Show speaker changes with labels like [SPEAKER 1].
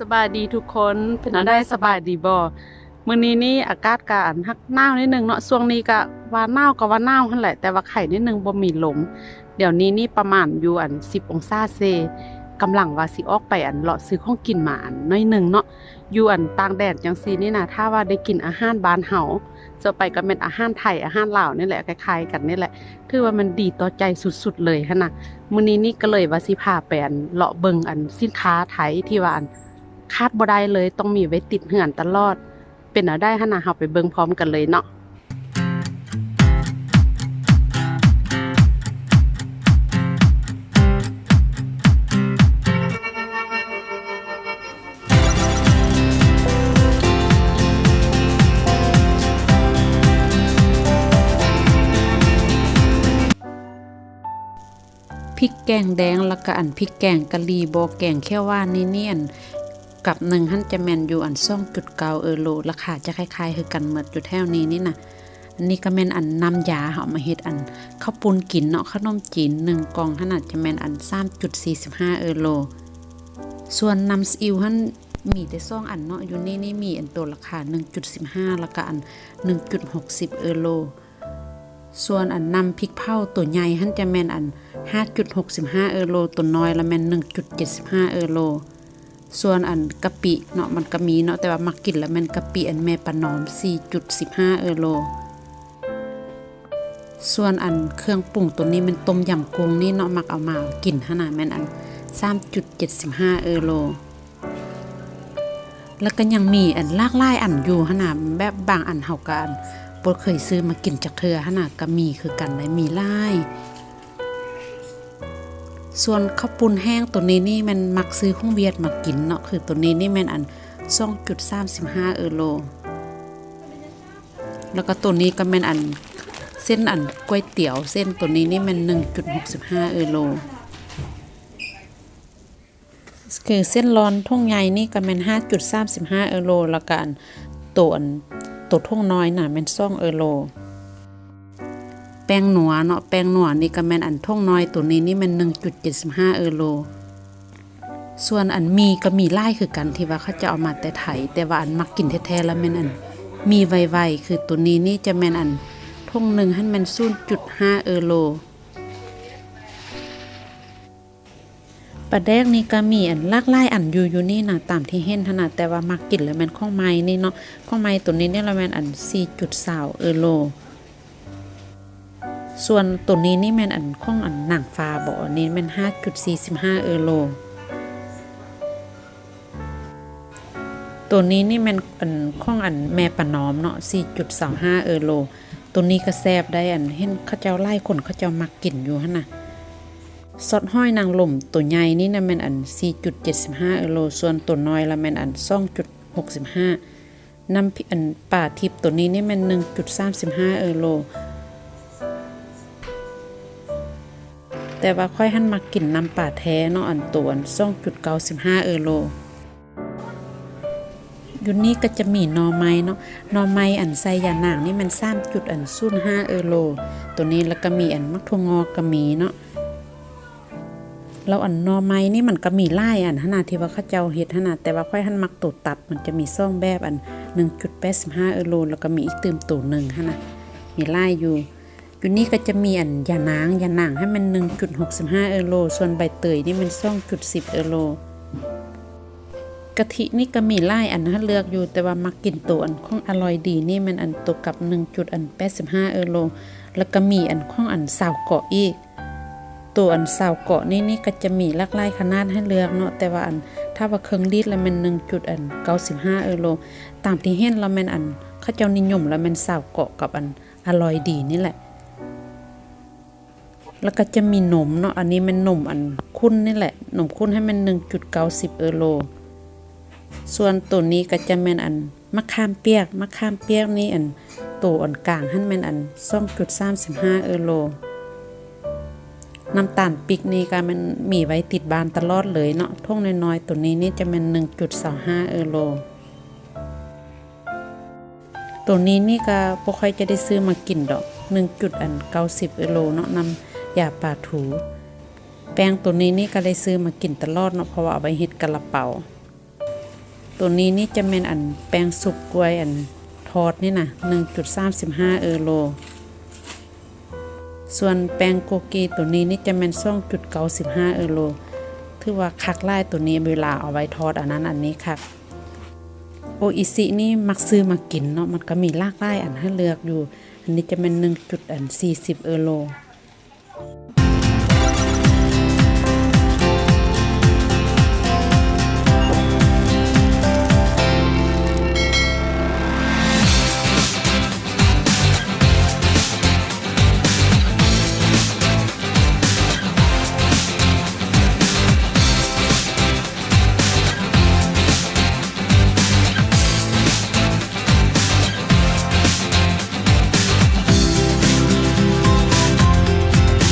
[SPEAKER 1] สบายดีทุกคนเป็นอะไรสบายดีบ่มื้อนี้นี่อากาศก็อันฮักหนาวนิดนึงเนาะช่วงนี้ก็ว่าหนาวก็ว่าหนาวหั่นแหละแต่ว่าไข่นิดนึงบ่มีลมเดี๋ยวนี้นี่ประมาณอยู่อัน 10 องศาเซกำลังว่าสิออกไปอันเลาะซื้อของกินมาอันน้อยหนึงเนาะอยู่อันต่างแดนจังซี่นี่นะถ้าว่าได้กินอาหารบ้านเฮาจะไปก็เป็นอาหารไทยอาหารลาวนี่แหละคล้ายๆกันนี่แหละถือว่ามันดีต่อใจสุดๆเลยหั่นน่ะมื้อนี้นี่ก็เลยว่าสิพาไปอันเลาะเบิ่งอันสินค้าไทยที่ว่าอัน คาดบ่ได้เลยต้องมีไว้ติดเหือนตลอด เป็นเอาได้ขนาดเฮาไปเบิ่งพร้อมกันเลยเนาะพริกแกงแดงแล้วก็อันพริกแกงกะหรี่บ่แกงแค่ว่านี่เนียน กับหนึ่งหันจะแมนอยู่อันซ่องจุดเกาเออโลราคาจะคล้ายๆคือกันหมดอยู่แถวนี้นี่นะอันนี้ก็แมนอันน้ำยาเฮามาเฮ็ดอันข้าวปุ้นกินเนาะขนมจีนหนึ่งกล่องขนาดจะแมนอัน3.45เออโล ส่วนน้ำซีอิ๊วหันมีแต่ซ่องอันเนาะอยู่นี่นี่มีอันตัวราคา 1.15แล้วก็อัน 1.60 เออโล ส่วนอันนำพริกเผาตัวใหญ่หันจะแมนอัน 5.65 เออโล ตัวน้อยละแม่น1.75 เออโล ส่วนอันกะปิเนาะมันก็มีเนาะแต่ว่ามักกินแล้วม่นกะปิอันแม่ปนอม 4.15 เออโล ส่วนอันเครื่องปรุงตัวนี้มันต้มยำกุ้งนี่เนาะมักเอามากินขนาดแม่นอัน 3.75 เออโล แล้วก็ยังมีอันลากหลายอันอยู่ขนาดแบบบางอันเฮากันบ่เคยซื้อมากินจากเธอขนาดก็มีคือกันได้มีหลาย ส่วนข้าวปุ้นแห้งตัวนี้นี่มันมักซื้อของเวียดมากินเนาะคือตัวนี้นี่ม่นอัน2.35เออโล แล้วก็ตัวนี้ก็ม่นอันเส้นอันก๋วยเตี๋ยวเส้นตัวนี้นี่มัน1.65เออโลคือเส้นร้อนท่งใหญ่นี่ก็แม่น5.35เออโลแล้วกันตัวนตัวท่งน้อยน่ะม่น2เออโล ป้งหนัวเนาะแป้งหนัวนี่ก็แม่นอันท่งน้อยตัวนี้นี่มัน1.75เออโล ส่วนอันมีก็มีไล่คือกันที่ว่าเขาจะเอามาแต่ไถแต่ว่าอันมักกินแท้ๆแล้วแม่นอันมีไวๆคือตัวนี้นี่จะแม่นอันท่งหนึ่งให้มัน0.5เออโลปลาแดกนี่ก็มีอันลากหลายอันอยู่อยู่นี่นะตามที่เห็นถนัดแต่ว่ามักกินแล้วแมนข้องไม้นี่เนาะข้องไม้ตัวนี้เนี่ยละแมนอัน4.2เออโล ส่วนตัวนี้นี่แม่นอันข้องอันหนังฟ้าบ่อนี้แม่น5.45 เออโล ตัวนี้นี่แม่นอันข้องอันแม่ปะนอมเนาะ4.25 เออโล ตัวนี้ก็แซ่บได้อันเห็นเขาเจ้าไล่คนเขาเจ้ามักกินอยู่หั่นน่ะซอสห้อยนางลมตัวใหญ่นี่นะแม่นอัน 4.75 เออโล ส่วนตัวน้อยละแม่นอัน 2.65น้ำพอันป่าทิพย์ตัวนี้นี่แม่น1.35 เออโล แต่ว่าค่อยหันมากินน้ำป่าแท้เนาะอันตัวอัน2.95เออโลอยู่นี่ก็จะมีนอไม้เนาะนอไม้อันใส่ยานางนี่มัน3จุดอัน05เออโล ตัวนี้แล้วก็มีอันมักทวงอก็มีเนาะแล้วอันนอไม้นี่มันก็มีหลายอันขนาดที่ว่าเขาเจ้าเฮ็ดขนาดแต่ว่าค่อยหันมักตัวตัดมันจะมีซ่องแบบอัน1.85เออโลแล้วก็มีอีกเตืมตัวหนึ่งขนาดมีหลายอยู่ อยู่นี่ก็จะมีอันยานางยานางให้มัน 1.65 เอโล ส่วนใบเตยนี่มัน2.10 เอโลกะทินี่ก็มีหลายอันให้เลือกอยู่แต่ว่ามักกินตัวอันของอร่อยดีนี่มันอันตัวกับ1.85 เอโล แล้วก็มีอันของอันสาวเกาะอีก ตัวอันสาวเกาะนี่นี่ก็จะมีลากหลายขนาดให้เลือกเนาะแต่ว่าอันถ้าว่าเครื่องรีดแล้วมัน1จุดอัน95เออโล ตามที่เห็นแล้วมันอันเขาเจ้านิยมแล้วมันสาวเกาะกับอันอร่อยดีนี่แหละ แล้วก็จะมีนมเนาะ อันนี้มันนมอันข้นนี่แหละนมข้นให้มัน 1.90 เออโล ส่วนตัวนี้ก็จะแม่นอันมะขามเปียก มะขามเปียกนี่อันตัวอันกลางให้แม่นอัน2.35 เออโล น้ำตาลปิกนี่ก็มันมีไว้ติดบานตลอดเลยเนาะท่งน้อยๆ ตัวนี้นี่จะเป็น1.25 เออโลตัวนี้นี่ก็บ่ค่อยจะได้ซื้อมากินดอก1.90เออโลเนาะนำ ยาปลาถู แป้งตัวนี้นี่ก็ได้ซื้อมากินตลอดเนาะเพราะว่าเอาไว้เฮ็ดกะละเป๋า ตัวนี้นี่จะเป็นอันแป้งสุกกล้วยอันทอดนี่นะ1.35 เออโล ส่วนแป้งโกกีตัวนี้นี่จะเป็น2.95เออโลถือว่าคักไล่ตัวนี้เวลาเอาไว้ทอดอันนั้นอันนี้คักโออิซินี่มักซื้อมากินเนาะมันก็มีลากหลายอันให้เลือกอยู่ อันนี้จะเป็น1.40 เออโล